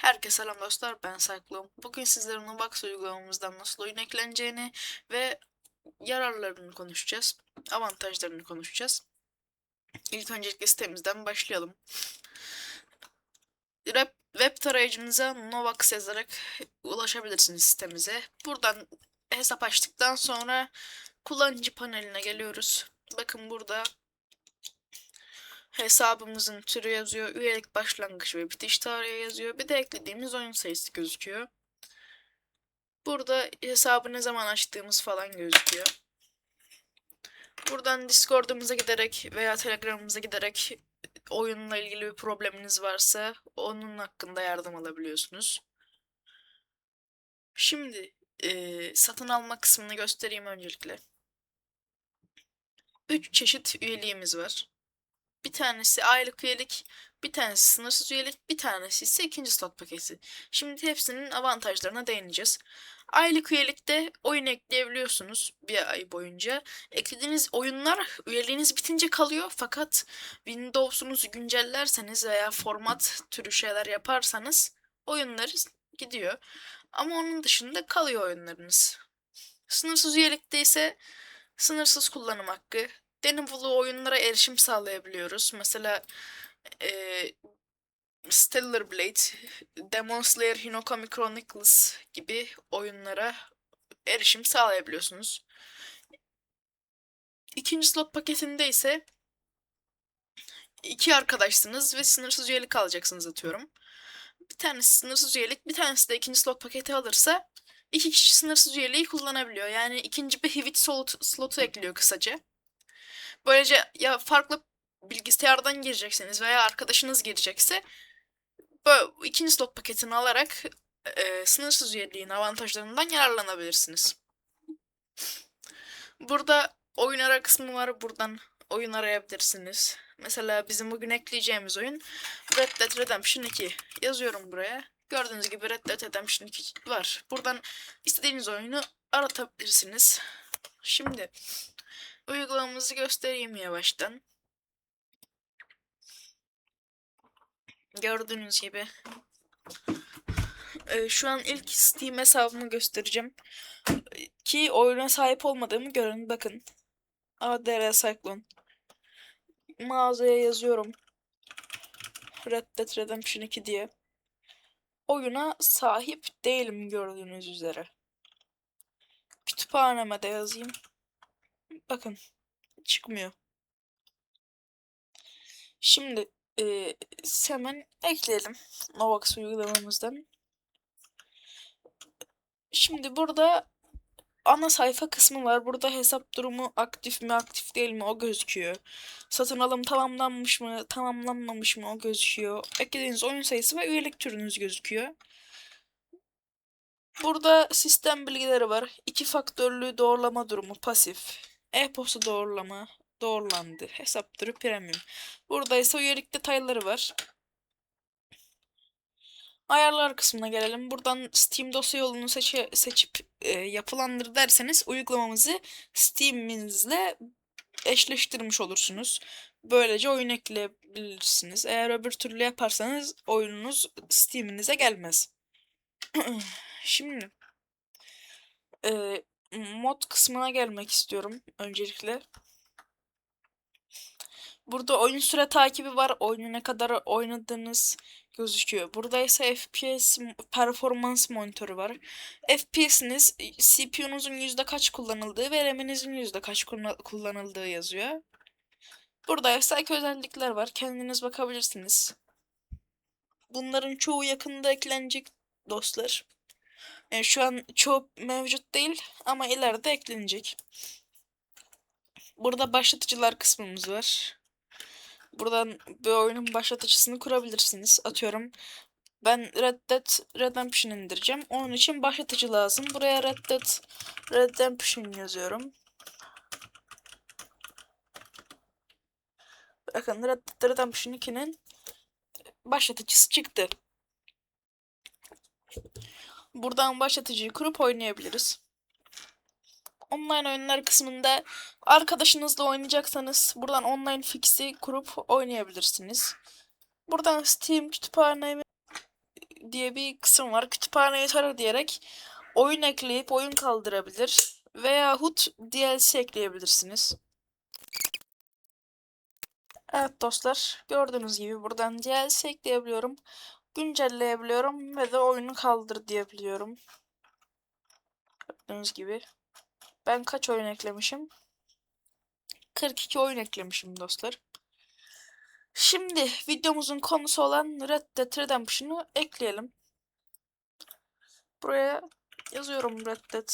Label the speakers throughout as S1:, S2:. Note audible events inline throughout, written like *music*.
S1: Herkese selam dostlar ben Cyclone. Bugün sizlere Nobox uygulamamızdan nasıl oyun ekleneceğini ve yararlarını konuşacağız. Avantajlarını konuşacağız. İlk öncelikle sitemizden başlayalım. Web, tarayıcınıza Novox yazarak ulaşabilirsiniz sitemize. Buradan hesap açtıktan sonra kullanıcı paneline geliyoruz. Bakın burada hesabımızın türü yazıyor. Üyelik başlangıç ve bitiş tarihi yazıyor. Bir de eklediğimiz oyun sayısı gözüküyor. Burada hesabı ne zaman açtığımız falan gözüküyor. Buradan Discord'umuza giderek veya Telegram'ımıza giderek oyunla ilgili bir probleminiz varsa onun hakkında yardım alabiliyorsunuz. Şimdi eee, satın alma kısmını göstereyim öncelikle. 3 çeşit üyeliğimiz var. Bir tanesi aylık üyelik, bir tanesi sınırsız üyelik, bir tanesi ise ikinci slot paketi. Şimdi hepsinin avantajlarına değineceğiz. Aylık üyelikte oyun ekleyebiliyorsunuz bir ay boyunca. Eklediğiniz oyunlar üyeliğiniz bitince kalıyor fakat Windows'unuzu güncellerseniz veya format türü şeyler yaparsanız oyunlar gidiyor. Ama onun dışında kalıyor oyunlarınız. Sınırsız üyelikte ise sınırsız kullanım hakkı, deneyimli oyunlara erişim sağlayabiliyoruz. Mesela eee Stellar Blade, Demon Slayer Hinokami Chronicles gibi oyunlara erişim sağlayabiliyorsunuz. İkinci slot paketinde ise iki arkadaşsınız ve sınırsız üyelik alacaksınız atıyorum. Bir tanesi sınırsız üyelik, bir tanesi de ikinci slot paketi alırsa iki kişi sınırsız üyeliği kullanabiliyor. Yani ikinci bir Hivit slot, slotu ekliyor kısaca. Böylece ya farklı bilgisayardan gireceksiniz veya arkadaşınız girecekse böyle ikinci slot paketini alarak e, sınırsız üyeliğin avantajlarından yararlanabilirsiniz. Burada oyun ara kısmı var. Buradan oyun arayabilirsiniz. Mesela bizim bugün ekleyeceğimiz oyun Red Dead Redemption 2. Yazıyorum buraya. Gördüğünüz gibi Red Dead Redemption 2 var. Buradan istediğiniz oyunu aratabilirsiniz. Şimdi uygulamamızı göstereyim yavaştan. Gördüğünüz gibi e, şu an ilk Steam hesabımı göstereceğim. Ki oyuna sahip olmadığımı görün. Bakın. ADR Cyclone. Mağazaya yazıyorum. Red Dead Redemption 2 diye. Oyuna sahip değilim gördüğünüz üzere. Kütüphaneme de yazayım. Bakın. Çıkmıyor. Şimdi e, hemen ekleyelim. Novax uygulamamızdan. Şimdi burada ana sayfa kısmı var. Burada hesap durumu aktif mi aktif değil mi o gözüküyor. Satın alım tamamlanmış mı tamamlanmamış mı o gözüküyor. Eklediğiniz oyun sayısı ve üyelik türünüz gözüküyor. Burada sistem bilgileri var. İki faktörlü doğrulama durumu pasif. E-posta doğrulama doğrulandı. Hesap türü premium. Burada ise üyelik detayları var. Ayarlar kısmına gelelim. Buradan Steam dosya yolunu seçe, seçip e, yapılandır derseniz uygulamamızı Steam'inizle eşleştirmiş olursunuz. Böylece oyun ekleyebilirsiniz. Eğer öbür türlü yaparsanız oyununuz Steam'inize gelmez. *clears throat* Şimdi e, mod kısmına gelmek istiyorum öncelikle. Burada oyun süre takibi var. Oyunu ne kadar oynadığınız gözüküyor. Burada ise FPS performans monitörü var. FPS'iniz CPU'nuzun yüzde kaç kullanıldığı ve RAM'inizin yüzde kaç kullanıldığı yazıyor. Burada ise özellikler var. Kendiniz bakabilirsiniz. Bunların çoğu yakında eklenecek dostlar. Yani şu an çoğu mevcut değil ama ileride eklenecek. Burada başlatıcılar kısmımız var. Buradan bir oyunun başlatıcısını kurabilirsiniz. Atıyorum ben Red Dead Redemption indireceğim. Onun için başlatıcı lazım. Buraya Red Dead Redemption yazıyorum. Bakın Red Dead Redemption 2'nin başlatıcısı çıktı. Buradan başlatıcıyı kurup oynayabiliriz online oyunlar kısmında arkadaşınızla oynayacaksanız buradan online fix'i kurup oynayabilirsiniz. Buradan Steam kütüphanemi diye bir kısım var. Kütüphaneyi tara diyerek oyun ekleyip oyun kaldırabilir veyahut DLC ekleyebilirsiniz. Evet dostlar gördüğünüz gibi buradan DLC ekleyebiliyorum. Güncelleyebiliyorum ve de oyunu kaldır diyebiliyorum. Gördüğünüz gibi. Ben kaç oyun eklemişim? 42 oyun eklemişim dostlar. Şimdi videomuzun konusu olan Red Dead Redemption'ı ekleyelim. Buraya yazıyorum Red Dead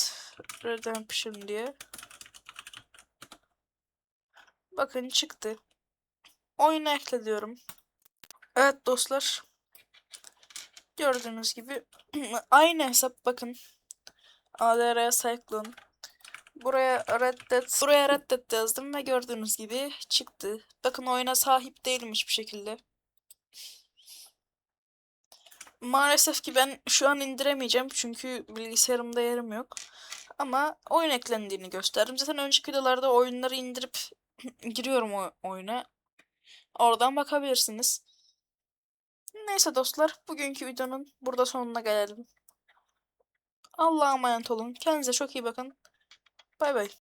S1: Redemption diye. Bakın çıktı. Oyunu ekle diyorum. Evet dostlar. Gördüğünüz gibi *clears throat* aynı hesap bakın. ADR Cyclone. Buraya Red Dead, buraya Red Dead yazdım ve gördüğünüz gibi çıktı. Bakın oyuna sahip değilim hiçbir şekilde. Maalesef ki ben şu an indiremeyeceğim çünkü bilgisayarımda yerim yok. Ama oyun eklendiğini gösterdim. Zaten önceki videolarda oyunları indirip *clears throat* giriyorum o oyuna. Oradan bakabilirsiniz. Neyse dostlar, bugünkü videonun burada sonuna gelelim. Allah'a emanet olun. Kendinize çok iyi bakın. Bay bay.